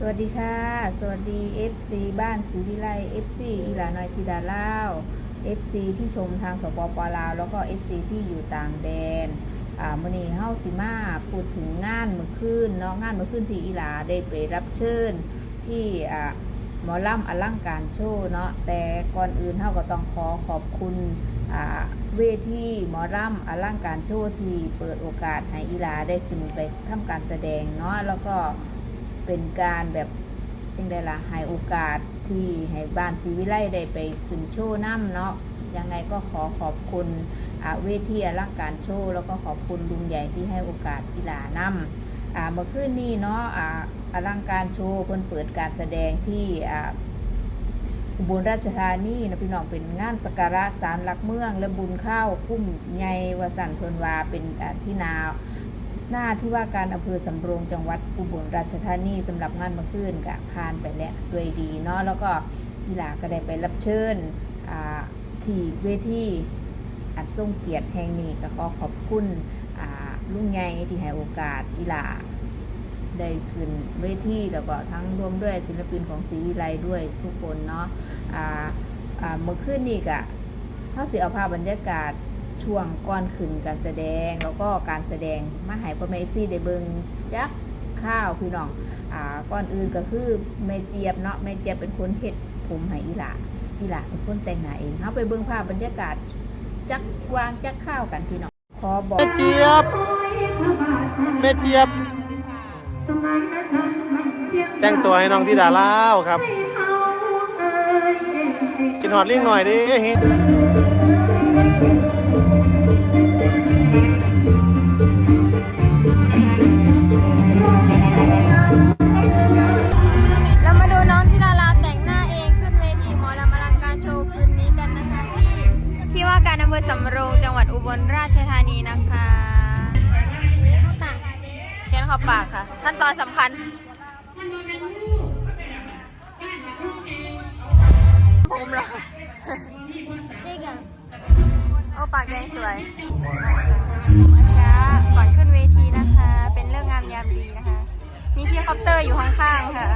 สวัสดีค่ะ สวัสดี FC บ้านศรีวิไล FC อีหลานอยธิดาลาว FC ที่ชมทางสปปลาว แล้วก็ FC ที่อยู่ต่างแดน อ่ามื้อนี้เฮาสิมาพูดถึงงานเมื่อคืนเนาะงานเมื่อคืนที่อีหลาได้ไปรับเชิญที่อ่าหมอลำอลังการโชว์เนาะแต่ก่อนอื่นเฮาก็ต้องขอขอบคุณอ่าเวทีหมอลำอลังการโชว์ที่เปิดโอกาสให้อีหลาได้ขึ้นไปทำการแสดงเนาะแล้วก็ เป็นการแบบยังไงล่ะให้โอกาสที่ให้บ้านศรีวิไลได้ไปขึ้นโชว์น้ำเนาะยังไงก็ขอขอบคุณอาเวทีอลังการโชว์แล้วก็ขอบคุณลุงใหญ่ที่ให้โอกาสกีฬานำอ่าเมื่อคืนนี้เนาะอาอลังการโชว์เพิ่นเปิดการแสดงที่อ่าอุบลราชธานีนะพี่น้องเป็นงานสักการะศาลหลักเมือง และบุญข้าวคุ้มใหญ่วสันเพิ่นวาเป็นที่นา หน้าที่ว่าการอำเภอสำโรงจังหวัดอุบลราชธานีสำหรับงานเมื่อคืนก็ผ่านไปแล้วด้วยดีเนาะแล้วก็กีฬาก็ได้ไปรับเชิญที่เวทีอันทรงเกียรติแห่งนี้ก็ขอขอบคุณลุงใหญ่ที่ให้โอกาสอีหลาได้ขึ้นเวทีแล้วก็ทั้งร่วมด้วยศิลปินของศรีวิไลด้วยทุกคนเนาะอ่าอ่าเมื่อคืนนี้ก็เขาสิเอาภาพบรรยากาศ ช่วงก่อนขึ้นการแสดงแล้วก็การแสดงมาให้พ่อแม่เอฟซีได้เบิงจักข้าวพี่น้องอ่าก่อนอื่นก็คือแม่เจี๊ยบเนาะแม่เจี๊ยบเป็นคนเฮ็ดผมให้อีหลาอีหลาเป็นคนแต่งหน้าเองเขาไปเบิ่งภาพบรรยากาศจักวางจักข้าวกันพี่น้องขอบอกแม่เจี๊ยบแม่เจี๊ยบ แต่งตัวให้น้องที่ดาล่าวครับ กินหอดเลี้ยงหน่อยดิ ภอสำโรงจังหวัดอุบลราชธานีนะคะเขียนขอบปากค่ะ ขั้นตอนสำคัญผมเหรอโอ้ปากแดงสวยค่ะก่อนขึ้นเวทีนะคะ เป็นเรื่องงามยามดีนะคะ มีพี่คอปเตอร์อยู่ข้างๆค่ะ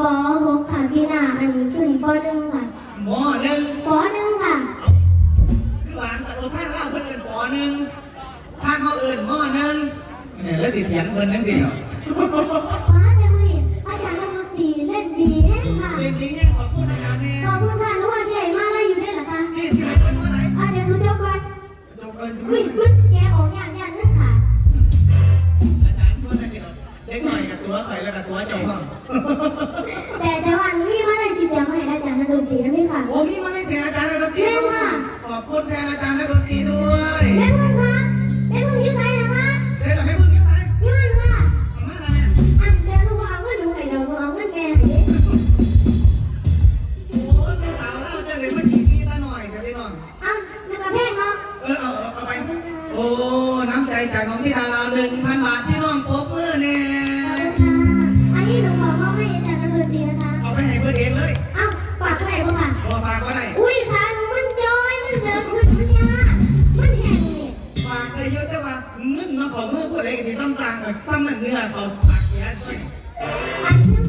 ป .6 ค่ะพี่นาอันขึ้นป .1 ค่ะมหนึ่งป .1 ค่ะ คือวางสัตว์ท่านเล่าเพิ่นเอินปหนึ่งทางเขาเอินมหนึ่งเนี่ยแล้วสิเถียงเพิ่นนั่นสิเหรอ ตัวข่อยแล้วกับตัวเจ้าห้องแต่แต่ว่ามีมาได้สิเตรียมมาให้อาจารย์นักดนตรีนะพี่ค่ะโอ้มีมาให้เสียงอาจารย์นักดนตรีแม่ค่ะขอบคุณแทนอาจารย์นักดนตรีด้วยแม่พึ่งคะแม่พึ่งอยู่ไหนนะคะเดี๋ยวจะไม่พึ่งยังไงอยู่ไหนค่ะมาแล้วแม่อันเดี๋ยวหนูเอาเงินหนูให้เดี๋ยวหนูเอาเงินแม่ให้โอ้ยเป็นสาวเล่าเจะเลยมาขี่นี่ตาหน่อยเดี๋ยวพี่น้องเอาหนึ่งกระเพงเนาะเออเอาเอาเอาไปโอ้น้ำใจจากน้องที่ดาราหนึ่งพันบาทพี่น้องปรบมือเนี่ย 三个女儿好傻钱赚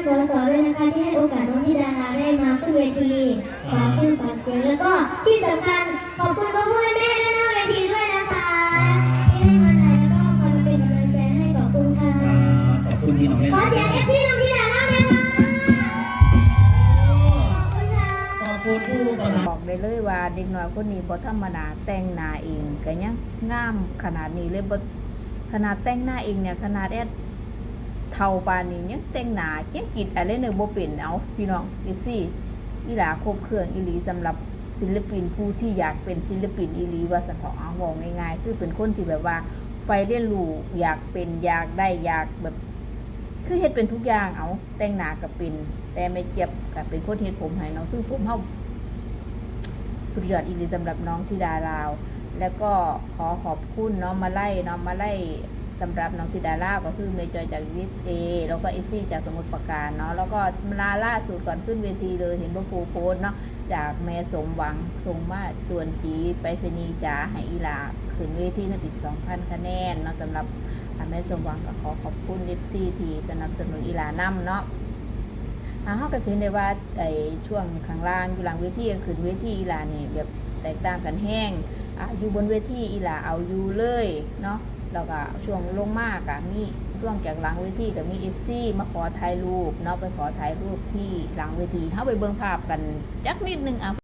านสสด้วยนะคะที่ให้โอกาสน้องที่ดาราได้มาขึ้นเวทีฝากชื่อฝากเสียงแล้วก็ที่สำคัญขอบคุณพ่อพ่อแม่แม่ด้านหน้าเวทีด้วยนะคะที่ให้มาแล้วก็คอยมาเป็นกำลังใจให้ขอบคุณค่ะขอบคุณที่น้องเล่นขอเสียงเอฟซีน้องที่ดาแล้วนะคะขอบคุณค่ะขอบคุณผู้ประสาบอกได้เลยว่าเด็กน้อยคนนี้พอธรรมดาแต่งหน้าเองก็ยังงามขนาดนี้เลยบ่ขนาดแต่งหน้าเองเนี่ยขนาดแอด เท่าปานี้ยังเต่งหนาเก็บกิดอะไรเนื้อบเป็นเอาพี่น้องอีซี่อีหลาควบเครื่องอีหลีสำหรับศิลปินผู้ที่อยากเป็นศิลปินอีหลีว่าสะเถาเอาอกง่ายๆ คือเป็นคนที่แบบว่าไฟเรียนรู้อยากเป็นอยากได้อยากแบบ คือเฮ็ดเป็นทุกอย่างเอา แต่งหนากับเป็น แต่ไม่เจ็บกับเป็นคนเฮ็ดผมให้น้องซึ่งผมเฮาสุดยอดอีหลีสำหรับน้องที่ดาราว แล้วก็ขอขอบคุณน้องมาไล่น้องมาไล่ สำหรับน้องธิดาล่าก็คือเมจอยจากวิสเอแล้วก็เอฟซีจากสมุทรปราการเนาะแล้วก็ลาล่าสุดก่อนขึ้นเวทีเลยเห็นว่าครูโพสเนาะจากแม่สมหวังทรงมาตวนจีไปสนีจ๋าให้อีหลาขึ้นเวทีนั่นอีก2,000คะแนนเนาะสำหรับแม่สมหวังก็ขอขอบคุณลิฟซี่ที่สนับสนุนอีหลานำเนาะอาเฮาก็สิเห็นได้ว่าไอ้ช่วงข้างล่างอยู่หลังเวทีขึ้นเวทีอีหลานี่แบบแตกต่างกันแห้งอ่าอยู่บนเวทีอีหลาเอาอยู่เลยเนาะ แล้วก็ช่วงลงมากอะมีช่วงจากหลังเวทีก็มีเอฟซีมาขอถ่ายรูปเนาะไปขอถ่ายรูปที่หลังเวทีเฮาไปเบิ่งภาพกันจักนิดนึงอะ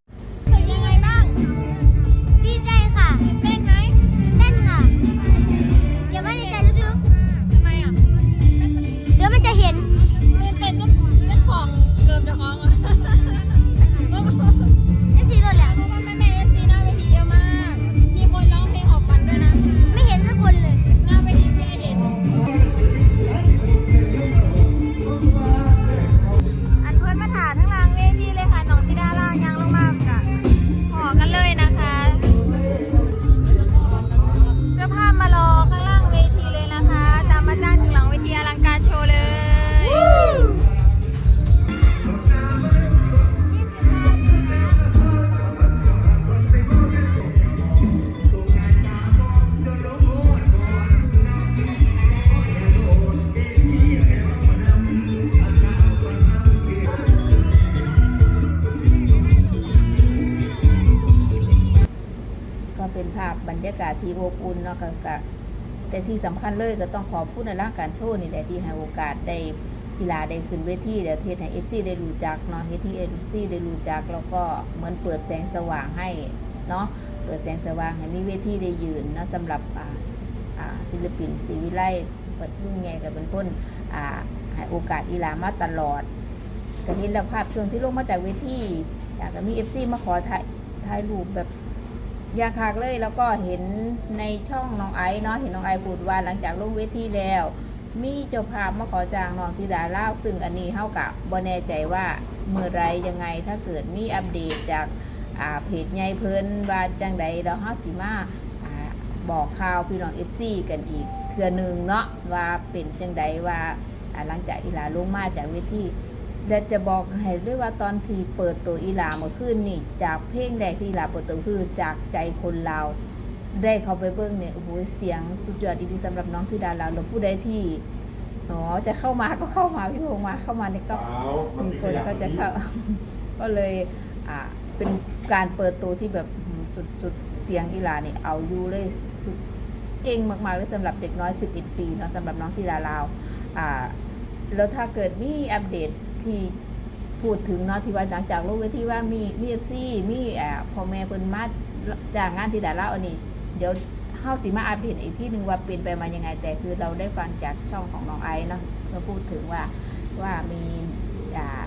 เนาะก็ก็แต่ที่สำคัญเลยก็ต้องขอบคุณในร่างการโชว์นี่แหละที่ให้โอกาสได้กีฬาได้ขึ้นเวทีเดี๋ยวเทศให้เอฟซีได้รู้จักเนาะเฮที่เอฟซีได้รู้จักแล้วก็เหมือนเปิดแสงสว่างให้เนาะเปิดแสงสว่างให้มีเวทีได้ยืนเนาะสำหรับอ่าอ่าศิลปินศรีวิไลเปิดรุ่งใหญ่กับเป็นคนอ่าให้โอกาสอีหลามาตลอดก็เห็นแล้วภาพช่วงที่ลงมาจากเวทีอยากจะมีเอฟซีมาขอถ่ายถ่ายรูปแบบ ยากคักเลยแล้วก็เห็นในช่องน้องไอซ์เนาะเห็นน้องไอซ์พูดว่าหลังจากลงเวทีแล้ว มีเจ้าภาพมาขอจ้างน้องธิดาเล่าซึ่งอันนี้เท่ากับบ่แน่ใจว่าเมื่อไรยังไงถ้าเกิดมีอัปเดตจากาเพจใหญ่เพิ่นว่าจังใดแล้วเฮาสิมาอาบอกข่าวพี่น้อง FC กันอีกเทื่อนึงเนาะว่าเป็นจังใดว่าหลังจากอีลาลงมาจากเวที และจะบอกให้ด้วยว่าตอนที่เปิดตัวอีหลาเมื่อคืนนี่ จากเพลงแรกที่อีหลาเปิดตัวคือจากใจคนลาวได้เข้าไปเบิ้งเนี่ยโอ้โหเสียงสุดยอดดีๆสำหรับน้องธิดาลาวแล้วผู้ใดที่อ๋อจะเข้ามาก็เข้ามาพี่พงมาเข้ามาเนี่ยก็มีคนก็จะเข้า ก็เลยอ่าเป็นการเปิดตัวที่แบบอืมสุดสุดเสียงอีหลานี่เอาอยู่เลยสุดเก่งมากๆเลยสำหรับเด็กน้อย11ปีเนาะสำหรับน้องธิดาลาวอ่าแล้วถ้าเกิดมีอัปเดต ที่พูดถึงเนาะที่ว่าหลังจากลงเวทีว่ามีมีเอฟซีมีแอบพ่อแม่เพิ่นมาจากงานที่ดาราอันนี้ เดี๋ยวเฮาสิมาอัปเดตอีกที่หนึ่งว่าเป็นไปมายังไง แต่คือเราได้ฟังจากช่องของน้องไอซ์เนาะก็พูดถึงว่าว่ามี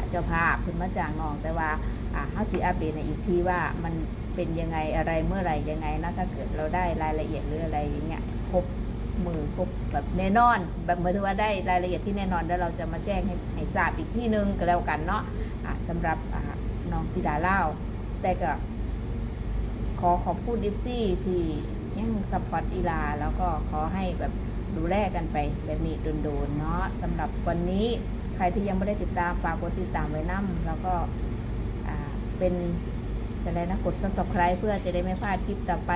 เจ้าภาพเพิ่นมาจางน้อง แต่ว่าอ่าเฮาสิอัปเดตในอีกทีว่ามันเป็นยังไงอะไรเมื่อไหร่ยังไงนะถ้าเกิดเราได้รายละเอียดหรืออะไรอย่างเงี้ยครบ มือครบแบบแน่นอน แบบหมายถึงว่าได้รายละเอียดที่แน่นอนแล้วเราจะมาแจ้งให้ให้ทราบอีกที่หนึงก็แล้วกันเนาะะสำหรับน้องธิดาเล่าวแต่ก็ ขอขอบคุณดิฟซี่ที่ยังสปอร์ตอีลา แล้วก็ขอให้แบบดูแลกันไปแบบนี้โดนๆเนาะสำหรับวันนี้ใครที่ยังไม่ได้ติดตามฝากกดติดตามไว้นํแล้วก็เป็นอะไรนะกด subscribe เพื่อจะได้ไม่พลาดคลิปต่อไป